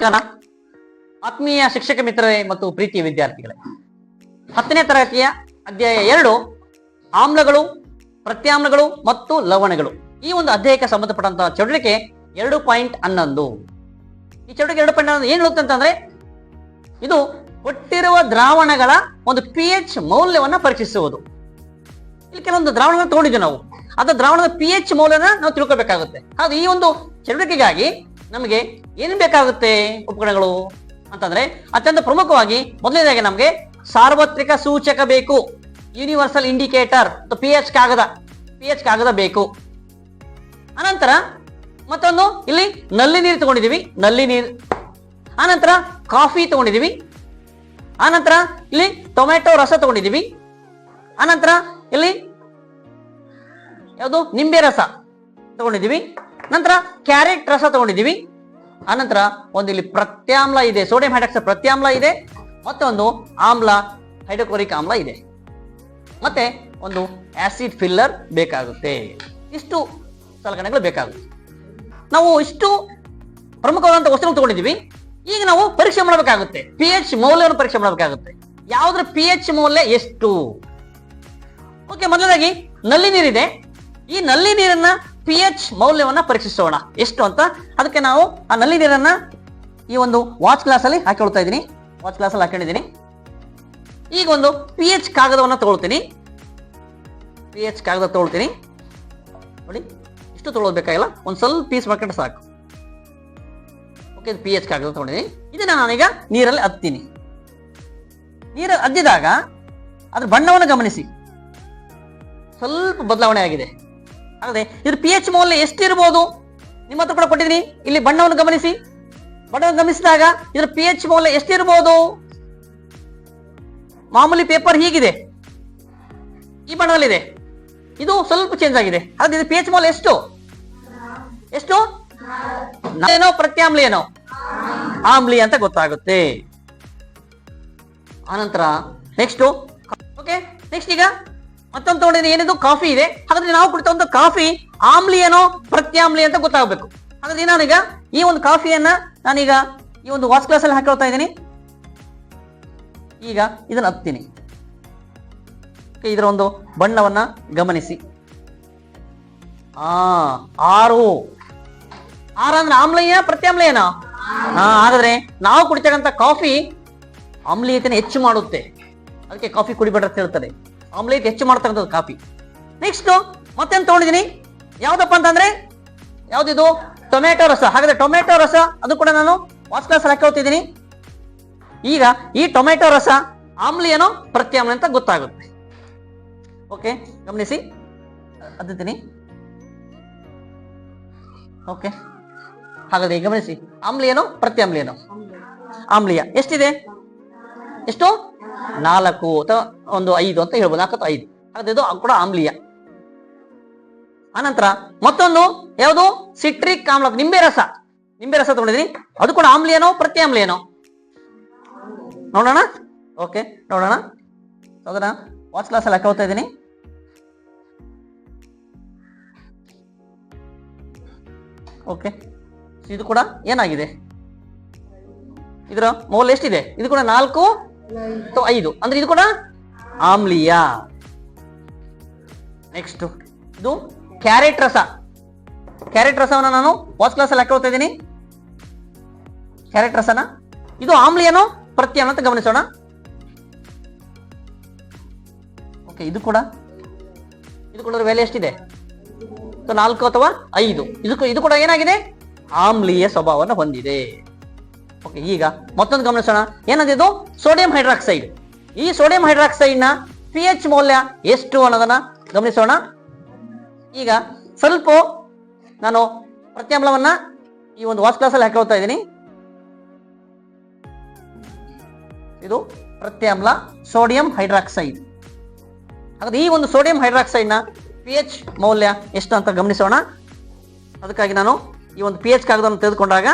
ನಮಸ್ಕಾರ. ಆತ್ಮೀಯ ಶಿಕ್ಷಕ ಮಿತ್ರರೇ ಮತ್ತು ಪ್ರೀತಿಯ ವಿದ್ಯಾರ್ಥಿಗಳೇ. ಹತ್ತನೇ ತರಗತಿಯ ಅಧ್ಯಾಯ ಎರಡು, ಆಮ್ಲಗಳು, ಪ್ರತ್ಯಾಮ್ಲಗಳು ಮತ್ತು ಲವಣಗಳು. ಈ ಒಂದು ಅಧ್ಯಾಯಕ್ಕೆ ಸಂಬಂಧಪಟ್ಟಂತಹ ಚಟುವಟಿಕೆ ಎರಡು ಪಾಯಿಂಟ್ ಹನ್ನೊಂದು. ಈ ಚಟುವಟಿಕೆ ಎರಡು ಪಾಯಿಂಟ್ ಹನ್ನೊಂದು ಏನ್ ಹೇಳುತ್ತೆ ಅಂತಂದ್ರೆ, ಇದು ಕೊಟ್ಟಿರುವ ದ್ರಾವಣಗಳ ಒಂದು ಪಿ ಎಚ್ ಮೌಲ್ಯವನ್ನ ಪರೀಕ್ಷಿಸುವುದು ಇಲ್ಲಿ ಕೆಲವೊಂದು ದ್ರಾವಣಗಳನ್ನ ತಗೊಂಡಿದ್ದೀವಿ ನಾವು. ಅದ ದ್ರಾವಣದ ಪಿ ಎಚ್ ಮೌಲ್ಯನ ನಾವು ತಿಳ್ಕೊಬೇಕಾಗುತ್ತೆ. ಹಾಗೂ ಈ ಒಂದು ಚಟುವಟಿಕೆಗಾಗಿ ನಮಗೆ ಏನು ಬೇಕಾಗುತ್ತೆ ಉಪಕರಣಗಳು ಅಂತಂದ್ರೆ ಅತ್ಯಂತ ಪ್ರಮುಖವಾಗಿ ಮೊದಲನೇದಾಗಿ ನಮಗೆ ಸಾರ್ವತ್ರಿಕ ಸೂಚಕ ಬೇಕು. ಯೂನಿವರ್ಸಲ್ ಇಂಡಿಕೇಟರ್ ಪಿ ಎಚ್ ಕಾಗದ. ಪಿ ಎಚ್ ಕಾಗದ ಬೇಕು. ಅನಂತರ ಮತ್ತೊಂದು, ಇಲ್ಲಿ ನಲ್ಲಿ ನೀರು ತಗೊಂಡಿದೀವಿ ನಲ್ಲಿ ನೀರು. ಆನಂತರ ಕಾಫಿ ತಗೊಂಡಿದೀವಿ ಆನಂತರ ಇಲ್ಲಿ ಟೊಮೆಟೊ ರಸ ತಗೊಂಡಿದೀವಿ ಆನಂತರ ಇಲ್ಲಿ ಯಾವುದು? ನಿಂಬೆ ರಸ ತಗೊಂಡಿದೀವಿ ನಂತರ ಕ್ಯಾರೆಟ್ ರಸ ತಗೊಂಡಿದ್ದೀವಿ. ಆನಂತರ ಒಂದು ಇಲ್ಲಿ ಪ್ರತ್ಯಾಮ್ಲ ಇದೆ ಸೋಡಿಯಂ ಹೈಡ್ರಾಕ್ಸೈಡ್ ಪ್ರತ್ಯಾಮ್ಲ ಇದೆ, ಮತ್ತೊಂದು ಆಮ್ಲ ಹೈಡ್ರೋಕ್ಲೋರಿಕ್ ಆಮ್ಲ ಇದೆ. ಮತ್ತೆ ಒಂದು ಆಸಿಡ್ ಫಿಲ್ಲರ್ ಬೇಕಾಗುತ್ತೆ. ಇಷ್ಟು ಸಲಕರಣೆಗಳು ಬೇಕಾಗುತ್ತೆ. ನಾವು ಇಷ್ಟು ಪ್ರಮುಖವಾದಂಥ ವಸ್ತುಗಳು ತಗೊಂಡಿದ್ದೀವಿ. ಈಗ ನಾವು ಪರೀಕ್ಷೆ ಮಾಡಬೇಕಾಗುತ್ತೆ. ಪಿ ಎಚ್ ಮೌಲ್ಯವನ್ನು ಪರೀಕ್ಷೆ ಮಾಡಬೇಕಾಗುತ್ತೆ. ಯಾವುದ್ರ ಪಿ ಎಚ್ ಮೌಲ್ಯ ಎಷ್ಟು? ಓಕೆ ಮೊದಲನೇದಾಗಿ, ನಲ್ಲಿ ನೀರಿದೆ. ಈ ನಲ್ಲಿ ನೀರನ್ನ ಪಿ ಎಚ್ ಮೌಲ್ಯವನ್ನ ಪರೀಕ್ಷಿಸೋಣ. ಎಷ್ಟು ಅಂತ? ಅದಕ್ಕೆ ನಾವು ಆ ನಲ್ಲಿ ನೀರನ್ನ ಈ ಒಂದು ವಾಚ್ ಗ್ಲಾಸ್ ಅಲ್ಲಿ ಹಾಕೊಳ್ತಾ ಇದ್ದೀನಿ. ವಾಚ್ ಗ್ಲಾಸ್ ಅಲ್ಲಿ ಹಾಕೊಂಡಿದ್ದೀನಿ. ಈಗ ಒಂದು ಪಿ ಎಚ್ ಕಾಗದವನ್ನ ತಗೊಳ್ತೀನಿ. ಪಿ ಎಚ್ ಕಾಗದ ತಗೊಳ್ತೀನಿ. ನೋಡಿ, ಇಷ್ಟು ತಗೊಳ್ಬೇಕಾಗಿಲ್ಲ. ಬೇಕಾಗಿಲ್ಲ ಒಂದು ಸ್ವಲ್ಪ ಪೀಸ್ ಮಾಡ್ಕೊಂಡ್ರೆ ಸಾಕು. ಓಕೆ ಪಿ ಎಚ್ ಕಾಗದ ತಗೊಂಡಿದ್ದೀನಿ. ಇದನ್ನ ನಾನೀಗ ನೀರಲ್ಲಿ ಅದ್ತೀನಿ. ನೀರು ಅದ್ದಿದಾಗ ಅದ್ರ ಬಣ್ಣವನ್ನು ಗಮನಿಸಿ. ಸ್ವಲ್ಪ ಬದಲಾವಣೆ ಆಗಿದೆ. ಹಾಗಾದ್ರೆ ಇದ್ರ ಪಿ ಎಚ್ ಮೌಲ್ಯ ಎಷ್ಟಿರ್ಬೋದು? ನಿಮ್ಮ ಹತ್ರ ಕೂಡ ಕೊಟ್ಟಿದ್ದೀನಿ. ಇಲ್ಲಿ ಬಣ್ಣವನ್ನು ಗಮನಿಸಿ. ಬಣ್ಣವನ್ನು ಗಮನಿಸಿದಾಗ ಇದರ ಪಿ ಎಚ್ ಮೌಲ್ಯ ಎಷ್ಟಿರ್ಬೋದು? ಮಾಮೂಲಿ ಪೇಪರ್ ಹೀಗಿದೆ. ಈ ಬಣ್ಣದಲ್ಲಿದೆ. ಇದು ಸ್ವಲ್ಪ ಚೇಂಜ್ ಆಗಿದೆ. ಹಾಗಾದ್ರೆ ಇದು ಪಿ ಎಚ್ ಮೌಲ್ಯ ಎಷ್ಟು? ಎಷ್ಟು? ಏನೋ ಪ್ರತ್ಯಾಮ್ಲಿ ಏನೋ. ಆಮ್ಲಿ ಅಂತ ಗೊತ್ತಾಗುತ್ತೆ. ಆನಂತರ ನೆಕ್ಸ್ಟ್ ಓಕೆ ನೆಕ್ಸ್ಟ್ ಈಗ? ಮತ್ತೊಂದು ತಗೊಂಡಿದ್ದೀನಿ ಏನಿದು? ಕಾಫಿ ಇದೆ. ಹಾಗಾದ್ರೆ ನಾವು ಕುಡಿತ ಒಂದು ಕಾಫಿ, ಆಮ್ಲಿ ಏನೋ ಪ್ರತ್ಯಾಮ್ಲಿ ಅಂತ ಗೊತ್ತಾಗಬೇಕು. ಹಾಗಾದ್ರೆ ನಾನೀಗ ಈ ಒಂದು ಕಾಫಿಯನ್ನ ನಾನೀಗ ಈ ಒಂದು ವಾಚ್ ಗ್ಲಾಸ್ ಅಲ್ಲಿ ಹಾಕೊಳ್ತಾ ಇದ್ದೀನಿ. ಈಗ ಇದನ್ನ ಹತ್ತೀನಿ. ಇದರ ಒಂದು ಬಣ್ಣವನ್ನ ಗಮನಿಸಿ. ಆ, ಆರು. ಆರ ಅಂದ್ರೆ ಆಮ್ಲೀಯ ಪ್ರತ್ಯಾಮ್ಲಯನ ಹಾ, ಹಾಗಾದ್ರೆ ನಾವು ಕುಡಿತಕ್ಕಂಥ ಕಾಫಿ ಆಮ್ಲೀಯತೆನ ಹೆಚ್ಚು ಮಾಡುತ್ತೆ. ಅದಕ್ಕೆ ಕಾಫಿ ಕುಡಿಬೇಡ ಅಂತ ಹೇಳ್ತಾರೆ. ಆಮ್ಲೀಯತೆ ಹೆಚ್ಚು ಮಾಡ್ತಕ್ಕಂಥದ್ದು ಕಾಫಿ. ನೆಕ್ಸ್ಟ್ ಮತ್ತೇನು ತಗೊಂಡಿದ್ದೀನಿ ಯಾವುದಪ್ಪ ಅಂತಂದ್ರೆ, ಯಾವುದಿದು? ಟೊಮೆಟೊ ರಸ. ಹಾಗಾದ್ರೆ ಟೊಮೆಟೊ ರಸ, ಅದು ಕೂಡ ನಾನು ವಾಸ್ ಕ್ಲಾಸ್ ಹಾಕಿ ಈಗ ಈ ಟೊಮೆಟೊ ರಸ ಆಮ್ಲಿಯನೋ ಪ್ರತ್ಯಾಮ್ಲಿ ಅಂತ ಗೊತ್ತಾಗುತ್ತೆ. ಓಕೆ ಗಮನಿಸಿ. ಅದಿದ್ದೀನಿ ಓಕೆ ಹಾಗಾದ್ರೆ ಗಮನಿಸಿ. ಆಮ್ಲಿಯನೋ ಪ್ರತ್ಯಾಮ್ಲಿಯನೋ? ಆಮ್ಲಿಯ. ಎಷ್ಟಿದೆ? ಎಷ್ಟು? ನಾಲ್ಕು ಅಥವಾ ಒಂದು ಐದು ಅಂತ ಹೇಳ್ಬೋದು ನಾಲ್ಕು ಅಥವಾ ಐದು. ಹಾಗಾದ್ರೆ ಇದು ಕೂಡ ಆಮ್ಲೀಯ. ಅನಂತರ ಮತ್ತೊಂದು ಯಾವುದು? ಸಿಟ್ರಿಕ್ ಆಮ್ಲ ನಿಂಬೆ ರಸ. ನಿಂಬೆ ರಸ ತಗೊಂಡಿದ್ರಿ ಅದು ಕೂಡ ಆಮ್ಲಿಯನೋ ಪ್ರತ್ಯಾಮ್ಲಿಯನೋ ನೋಡೋಣ. ಓಕೆ ನೋಡೋಣ. ಅದನ್ನ ವಾಚ್ ಕ್ಲಾಸ್ ಅಲ್ಲಿ ಹಾಕೋತಾ ಇದ್ದೀನಿ. ಓಕೆ ಇದು ಕೂಡ ಏನಾಗಿದೆ? ಇದರ ಮೌಲ್ಯ ಎಷ್ಟಿದೆ? ಇದು ಕೂಡ ನಾಲ್ಕು ಅಥವಾ ಐದು. ಅಂದ್ರೆ ಇದು ಕೂಡ ಆಮ್ಲೀಯ. ನೆಕ್ಸ್ಟ್ ಇದು ಕ್ಯಾರೆಟ್ ರಸ. ಕ್ಯಾರೆಟ್ ರಸವನ್ನು ನಾನು ಫಸ್ಟ್ ಕ್ಲಾಸ್ ಅಲ್ಲಿ ಹಾಕೊಳ್ತಾ ಇದ್ದೀನಿ? ಕ್ಯಾರೆಟ್ ರಸನ? ಇದು ಆಮ್ಲಿಯನೋ ಪ್ರತ್ಯ ಅಂತ ಗಮನಿಸೋಣ. ಓಕೆ ಇದು ಕೂಡ. ಇದು ಕೂಡ ಬೆಲೆ ಎಷ್ಟಿದೆ? ನಾಲ್ಕು ಅಥವಾ ಐದು. ಇದು ಇದು ಕೂಡ ಏನಾಗಿದೆ? ಆಮ್ಲೀಯ ಸ್ವಭಾವವನ್ನು ಹೊಂದಿದೆ. ಓಕೆ ಈಗ ಮತ್ತೊಂದು ಗಮನಿಸೋಣ. ಏನದಿದು? ಸೋಡಿಯಂ ಹೈಡ್ರಾಕ್ಸೈಡ್ ಈ ಸೋಡಿಯಂ ಹೈಡ್ರಾಕ್ಸೈಡ್ನ ಪಿ ಎಚ್ ಮೌಲ್ಯ ಎಷ್ಟು ಅನ್ನೋದನ್ನ ಗಮನಿಸೋಣ. ಈಗ ಸ್ವಲ್ಪ ನಾನು ಪ್ರತ್ಯಾಮ್ಲವನ್ನ ಈ ಒಂದು ವಾಸ್ ಕ್ಲಾಸ್ ಅಲ್ಲಿ ಹಾಕೊಳ್ತಾ ಇದ್ದೀನಿ. ಇದು ಪ್ರತ್ಯಾಮ್ಲ ಸೋಡಿಯಂ ಹೈಡ್ರಾಕ್ಸೈಡ್ ಹಾಗಾದ್ರೆ ಈ ಒಂದು ಸೋಡಿಯಂ ಹೈಡ್ರಾಕ್ಸೈಡ್ನ ಪಿ ಎಚ್ ಮೌಲ್ಯ ಎಷ್ಟು ಅಂತ ಗಮನಿಸೋಣ. ಅದಕ್ಕಾಗಿ ನಾನು ಈ ಒಂದು ಪಿ ಎಚ್ ಕಾಗದವನ್ನು ತೆಗೆದುಕೊಂಡಾಗ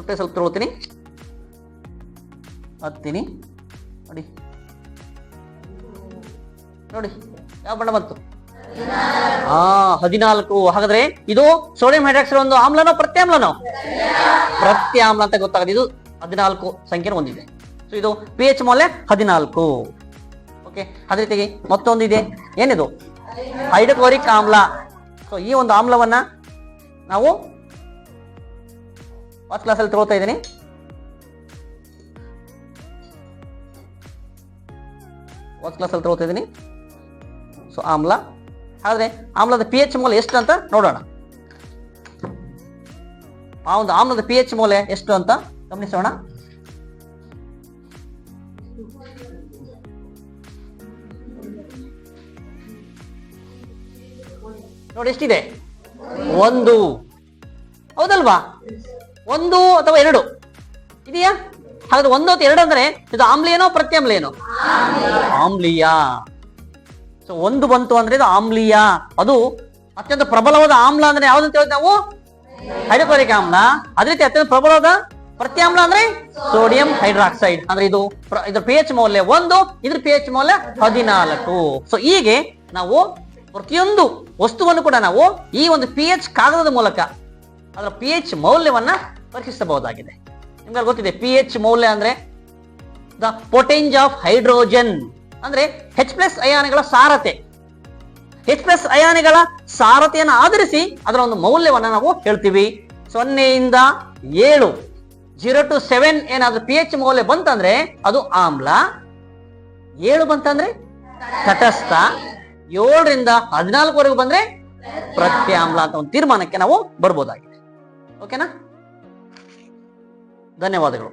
ಸ್ವಲ್ಪ ಸ್ವಲ್ಪ ತೊಳ್ತೀನಿ ಹತ್ತೀನಿ. ನೋಡಿ. ನೋಡಿ, ಯಾವ ಬಣ್ಣ ಬಂತು? ಆ, ಹದಿನಾಲ್ಕು. ಹಾಗಾದ್ರೆ ಇದು ಸೋಡಿಯಂ ಹೈಡ್ರಾಕ್ಸೈಡ್ ಒಂದು ಆಮ್ಲನೋ ಪ್ರತ್ಯಾಮ್ಲನೋ? ಪ್ರತ್ಯಾಮ್ಲ ಅಂತ ಗೊತ್ತಾಗುತ್ತೆ. ಇದು ಹದಿನಾಲ್ಕು ಸಂಖ್ಯೆ ಹೊಂದಿದೆ. ಸೊ ಇದು ಪಿ ಎಚ್ ಮೌಲ್ಯ ಹದಿನಾಲ್ಕು. ಓಕೆ ಅದೇ ರೀತಿಯಾಗಿ ಮತ್ತೊಂದು ಇದೆ. ಏನಿದು? ಹೈಡ್ರೋಕ್ಲೋರಿಕ್ ಆಮ್ಲ. ಸೊ ಈ ಒಂದು ಆಮ್ಲವನ್ನ ನಾವು ಫಸ್ಟ್ ಕ್ಲಾಸಲ್ಲಿ ತಗೋತಾ ಇದ್ದೀನಿ? ಫಸ್ಟ್ ಕ್ಲಾಸಲ್ಲಿ ತಗೋತಾ ಇದ್ದೀನಿ? ಸೊ ಆಮ್ಲ. ಆದ್ರೆ ಆಮ್ಲದ ಪಿ ಎಚ್ ಮೌಲ್ಯ ಎಷ್ಟು ಅಂತ ನೋಡೋಣ. ಆ ಒಂದು ಆಮ್ಲದ ಪಿ ಎಚ್ ಮೌಲ್ಯ ಎಷ್ಟು ಅಂತ ಗಮನಿಸೋಣ. ನೋಡಿ, ಎಷ್ಟಿದೆ? ಒಂದು. ಹೌದಲ್ವಾ? ಒಂದು ಅಥವಾ ಎರಡು? ಇದೆಯಾ? ಹಾಗಾದ್ರೆ ಒಂದು ಅಥವಾ ಎರಡು ಅಂದ್ರೆ ಇದು ಆಮ್ಲೀಯನೋ ಪ್ರತ್ಯಾಮ್ಲೀಯನೋ? ಆಮ್ಲೀಯ. ಸೊ ಒಂದು ಬಂತು ಅಂದ್ರೆ ಇದು ಆಮ್ಲೀಯ. ಅದು ಅತ್ಯಂತ ಪ್ರಬಲವಾದ ಆಮ್ಲ ಅಂದ್ರೆ ಯಾವ್ದಂತ ಹೇಳಿದ್ ನಾವು? ಹೈಡ್ರೋಕ್ಲೋರಿಕ್ ಆಮ್ಲ. ಅದೇ ರೀತಿ ಅತ್ಯಂತ ಪ್ರಬಲವಾದ ಪ್ರತ್ಯಾಮ್ಲ ಅಂದ್ರೆ ಸೋಡಿಯಂ ಹೈಡ್ರಾಕ್ಸೈಡ್. ಅಂದ್ರೆ ಇದು ಇದ್ರ ಪಿ ಎಚ್ ಮೌಲ್ಯ ಒಂದು, ಇದ್ರ ಪಿ ಎಚ್ ಮೌಲ್ಯ ಹದಿನಾಲ್ಕು. ಸೊ ಹೀಗೆ ನಾವು ಪ್ರತಿಯೊಂದು ವಸ್ತುವನ್ನು ಕೂಡ ನಾವು ಈ ಒಂದು ಪಿ ಎಚ್ ಕಾಗದದ ಮೂಲಕ, ಅದರ ಪಿ ಎಚ್ ಮೌಲ್ಯವನ್ನ ಪರೀಕ್ಷಿಸಬಹುದಾಗಿದೆ ನಿಮ್ಗೆ ಗೊತ್ತಿದೆ ಪಿ ಎಚ್ ಮೌಲ್ಯ ಅಂದ್ರೆ ದ ಪೊಟೆಂಜ್ ಆಫ್ ಹೈಡ್ರೋಜನ್ ಅಂದ್ರೆ ಹೆಚ್ ಪ್ಲಸ್ ಅಯಾನಿಗಳ ಸಾರತೆ. ಹೆಚ್ ಪ್ಲಸ್ ಅಯಾನಿಗಳ ಸಾರತೆಯನ್ನು ಆಧರಿಸಿ ಅದರ ಒಂದು ಮೌಲ್ಯವನ್ನು ನಾವು ಹೇಳ್ತೀವಿ. ಸೊನ್ನೆಯಿಂದ ಏಳು ಜೀರೋ ಟು ಸೆವೆನ್ ಏನಾದ್ರೂ ಪಿ ಎಚ್ ಮೌಲ್ಯ ಬಂತಂದ್ರೆ ಅದು ಆಮ್ಲ, ಏಳು ಬಂತಂದ್ರೆ ತಟಸ್ಥ, ಏಳರಿಂದ ಹದಿನಾಲ್ಕುವರೆಗೂ ಬಂದ್ರೆ ಪ್ರತ್ಯಾಮ್ಲ ಅಂತ ಒಂದು ತೀರ್ಮಾನಕ್ಕೆ ನಾವು ಬರ್ಬೋದಾಗಿದೆ. ಓಕೆನಾ ಧನ್ಯವಾದಗಳು.